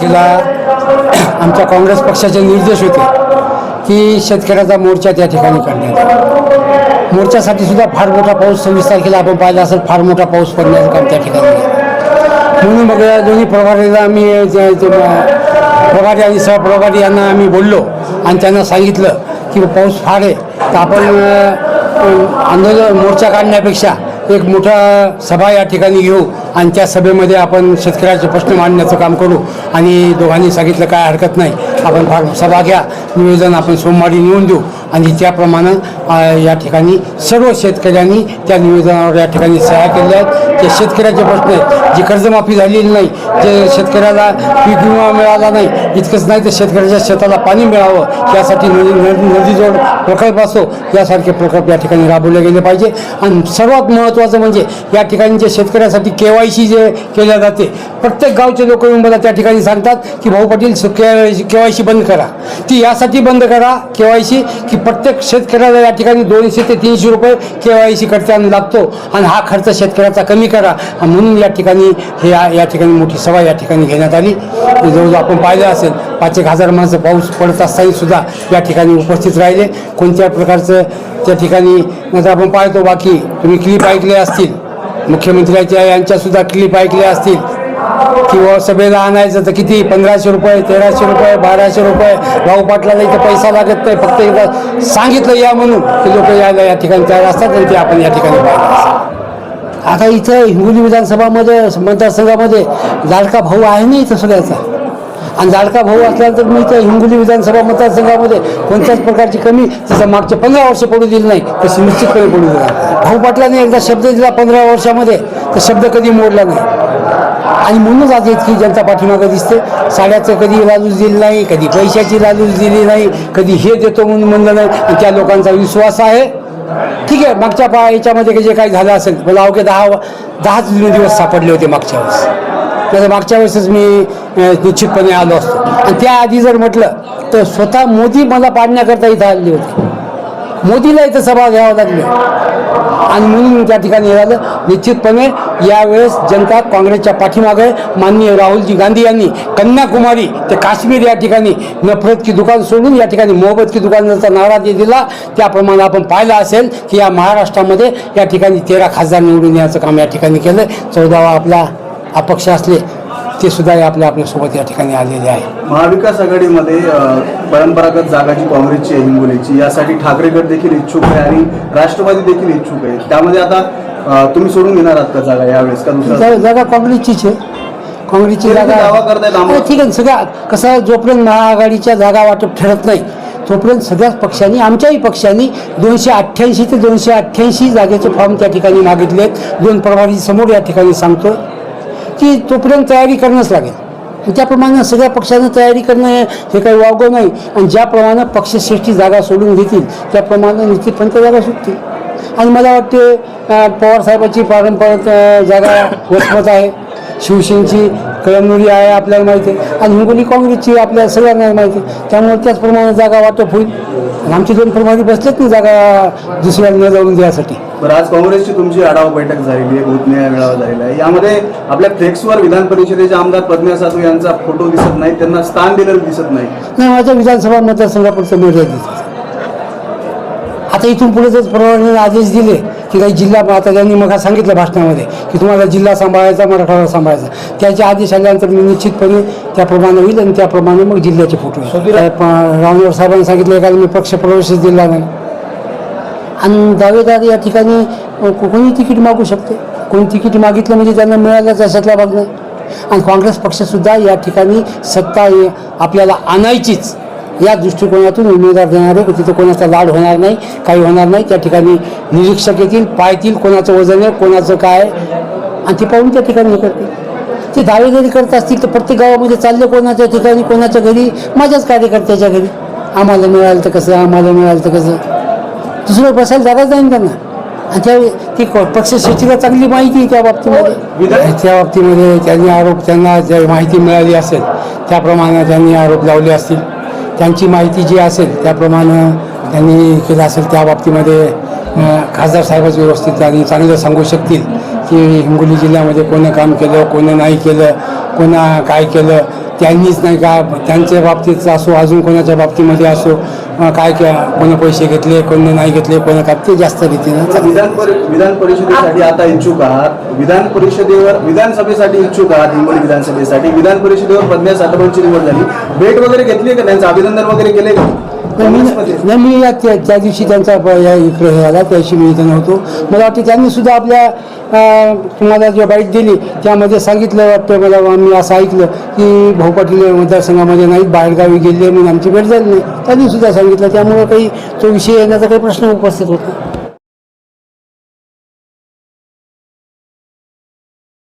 तिला आमच्या काँग्रेस पक्षाचे निर्देश होते की शेतकऱ्याचा मोर्चा त्या ठिकाणी काढण्यात मोर्चासाठी सुद्धा फार मोठा पाऊस सव्वीस तारखेला आपण पाहिला असेल फार मोठा पाऊस पडण्याचं काम त्या ठिकाणी म्हणून मग या दोन्ही प्रभारीला आम्ही प्रभारी आणि सहप्रभारी यांना आम्ही बोललो आणि त्यांना सांगितलं की पाऊस फार आहे. तर आपण आंदोलन मोर्चा काढण्यापेक्षा एक मोठा सभा या ठिकाणी घेऊ आणि त्या सभेमध्ये आपण शेतकऱ्याचे प्रश्न मांडण्याचं काम करू आणि दोघांनी सांगितलं काय हरकत नाही. आपण फार सभा घ्या. निवेदन आपण सोमवारी नेऊन देऊ. आणि त्याप्रमाणे या ठिकाणी सर्व शेतकऱ्यांनी त्या निवेदनावर या ठिकाणी सह्या केल्या आहेत. जे शेतकऱ्याचे प्रश्न आहेत जी कर्जमाफी झालेली नाही जे शेतकऱ्याला पीक विमा मिळाला नाही इतकंच नाही तर शेतकऱ्याच्या शेताला पाणी मिळावं यासाठी नदी नदी नदीजोड प्रकल्प असो यासारखे प्रकल्प या ठिकाणी राबवले गेले पाहिजे. आणि सर्वात महत्त्वाचं म्हणजे या ठिकाणी जे शेतकऱ्यासाठी के वाय सी जे केल्या जाते प्रत्येक गावचे लोक येऊन मला त्या ठिकाणी सांगतात की भाऊ पाटील के वाय सी बंद करा. ती यासाठी बंद करा के वाय सी की प्रत्येक शेतकऱ्याला या ठिकाणी दोनशे ते तीनशे रुपये के वाय सी करताना लागतो आणि हा खर्च शेतकऱ्याचा कमी करा. म्हणून या ठिकाणी हे या ठिकाणी मोठी सभा या ठिकाणी घेण्यात आली. जवळजवळ आपण पाहिलं असेल पाच एक हजार माणसं पाऊस पडत असताना सुद्धा या ठिकाणी उपस्थित राहिले. कोणत्या प्रकारचं त्या ठिकाणी नंतर आपण पाहतो बाकी तुम्ही क्लिप ऐकले असतील मुख्यमंत्र्याच्या यांच्यासुद्धा क्लिप ऐकल्या असतील. किंवा सभेला आणायचं तर किती? पंधराशे रुपये तेराशे रुपये बाराशे रुपये? भाऊ पाटलाला इथं पैसा लागत नाही फक्त एकदा सांगितलं या म्हणून. ते लोक यायला या ठिकाणी तयार असतात आणि ते आपण या ठिकाणी पाहिलं आता इथं हिंगोली विधानसभामध्ये मतदारसंघामध्ये लाडका भाऊ आहे ना इथं सगळ्याचा? आणि लाडका भाऊ असल्यानंतर मी इथं हिंगोली विधानसभा मतदारसंघामध्ये कोणत्याच प्रकारची कमी जसं मागचे पंधरा वर्ष पडू दिली नाही तशी निश्चितपणे पडू दिला भाऊ पाटलाने एकदा शब्द दिला पंधरा वर्षामध्ये तर शब्द कधी मोडला नाही. आणि म्हणूनच आज इतकी जनता पाठीमागं दिसते. साड्याचं कधी लालूच दिली नाही कधी पैशाची लालूच दिली नाही कधी हे देतो म्हणून म्हणलं नाही. आणि त्या लोकांचा विश्वास आहे. ठीक आहे मागच्या पा याच्यामध्ये जे काही झालं असेल मला अवघे दहा दहाच दिवस सापडले होते मागच्या वेळेस. त्याचं मागच्या वेळेसच मी निश्चितपणे आलो असतो. आणि त्याआधी जर म्हटलं तर स्वतः मोदी मला पाडण्याकरता इथं आले होते. मोदीला इथं सभा घ्यावा लागली. आणि म्हणून त्या ठिकाणी हे झालं. निश्चितपणे यावेळेस जनता काँग्रेसच्या पाठीमागे माननीय राहुलजी गांधी यांनी कन्याकुमारी ते काश्मीर या ठिकाणी नफरत की दुकान सोडून या ठिकाणी मोहब्बत की दुकानाचा नारा जे दिला त्याप्रमाणे आपण पाहिलं असेल की या महाराष्ट्रामध्ये या ठिकाणी तेरा खासदार निवडून याचं काम या ठिकाणी केलं. चौदावा आपला अपक्ष असले ते सुद्धा आपल्या आपल्यासोबत या ठिकाणी आलेले आहे महाविकास आघाडीमध्ये अ, परंपरागत जागा जी काँग्रेसची आहे हिंगोलीची. यासाठी ठाकरे गट देखील इच्छुक आहे आणि राष्ट्रवादी देखील इच्छुक आहे. त्यामध्ये आता अ, तुम्ही सोडून घेणार आहात का जागा यावेळेस का दुसरा? जा- जागा काँग्रेसचीच आहे. काँग्रेसची तरी ते जागा दावा करतायत आम्हाला. अरे ठीक आहे. सगळ्या कसं आहे, जोपर्यंत महाआघाडीच्या जागा वाटप ठरत नाही तोपर्यंत सगळ्याच पक्षांनी आमच्याही पक्षांनी दोनशे अठ्ठ्याऐंशी ते दोनशे अठ्ठ्याऐंशी जागेचे फॉर्म त्या ठिकाणी मागितलेत. दोन प्रभारी समोर या ठिकाणी सांगतो की तोपर्यंत तयारी करणंच लागेल. त्याप्रमाणे सगळ्या पक्षानं तयारी करणं हे- काही वावगं नाही. आणि ज्याप्रमाणे पक्षश्रेष्ठी जागा सोडून घेतील त्याप्रमाणे निश्चितपणे त्या जागा सुटतील. आणि मला वाटते पवारसाहेबाची पारंपरिक जागा वसमत आहे. शिवसेनेची कळमनुरी आहे आपल्याला माहिती आहे. आणि हिंगोली काँग्रेसची आपल्या सगळ्यांना माहिती आहे. त्यामुळे त्याचप्रमाणे जागा वाटप होईल. आणि आमचे दोन प्रभारी बसलेत ना जागा दुसऱ्यांना जाऊन द्यासाठी बरं आज काँग्रेसची तुमची आढावा बैठक झालेली आहे भूतन्याय मेळावा झालेला आहे. यामध्ये आपल्या फ्लेक्सवर विधान परिषदेचे आमदार प्रज्ञा साधू यांचा फोटो दिसत नाही त्यांना स्थान दिलेलं दिसत नाही. नाही माझ्या विधानसभा मतदारसंघापुरतं मर्यादित आहे. आता इथून पुढे जर प्रभारीने आदेश दिले की काही जिल्हा आता त्यांनी मग सांगितलं भाषणामध्ये की तुम्हाला जिल्हा सांभाळायचा मराठवाडा सांभाळायचा. त्याचे आदेश आल्यानंतर मी निश्चितपणे त्याप्रमाणे होईल आणि त्याप्रमाणे मग जिल्ह्याचे फोटो रामदेव साहेबांनी सांगितलं एखादा मी पक्ष प्रवेशच दिला नाही. आणि दावेदार या ठिकाणी कोणी तिकीट मागू शकते? कोणी तिकीट मागितलं म्हणजे त्यांना मिळालंच अशातला भाग नाही. आणि काँग्रेस पक्षसुद्धा या ठिकाणी सत्ता आपल्याला आणायचीच. या दृष्टिकोनातून उमेदवार देणार आहे की तिथं कोणाचा लाड होणार नाही काही होणार नाही. त्या ठिकाणी निरीक्षक येतील पाहतील कोणाचं वजन आहे कोणाचं काय आणि ते पाहून त्या ठिकाणी करते करतील. ते दावे करत असतील तर प्रत्येक गावामध्ये चालले कोणाच्या ठिकाणी कोणाच्या घरी? माझ्याच कार्यकर्त्याच्या घरी. आम्हाला मिळालं तर कसं आम्हाला मिळालं तर कसं? दुसरं बसायला जागाच नाही त्यांना. आणि त्या ती क- पक्षश्रेष्ठीला चांगली माहिती आहे त्या बाबतीमध्ये. त्या बाबतीमध्ये त्यांनी आरोप त्यांना ज्या माहिती मिळाली असेल त्याप्रमाणे त्यांनी आरोप लावले असतील. त्यांची माहिती जी असेल त्याप्रमाणे त्यांनी केलं असेल त्या बाबतीमध्ये खासदार साहेबच व्यवस्थित आणि चांगलं सांगू शकतील की हिंगोली जिल्ह्यामध्ये कोणी काम केलं कोणी नाही केलं कोणा काय केलं त्यांनीच नाही का त्यांच्या बाबतीत असो अजून कोणाच्या बाबतीमध्ये असो काय काय कोणी पैसे घेतले कोणी नाही घेतले कोणी काय ते जास्त रीतीनं. विधान विधान परिषदेसाठी आता इच्छुक आहात. विधान परिषदेवर विधानसभेसाठी इच्छुक आहात हिंगोली विधानसभेसाठी. विधान परिषदेवर प्रज्ञा साठवणची निवड झाली. भेट वगैरे घेतली का त्यांचं? अभिनंदन वगैरे केले का? मी? नाही मी या त्या त्या दिवशी त्यांचा ब- या इकडे हे आला त्याशी मी इथं नव्हतो. मला वाटतं त्यांनी सुद्धा आपल्या अं, तुम्हाला जे बाईट दिली त्यामध्ये सांगितलं वाटतं मला मी असं ऐकलं की भाऊ पाटील मतदारसंघामध्ये नाहीत बाहेरगावी गेले म्हणून आमची भेट झाली नाही. त्यांनी सुद्धा सांगितलं. त्यामुळं काही तो विषय येण्याचा काही प्रश्न उपस्थित होत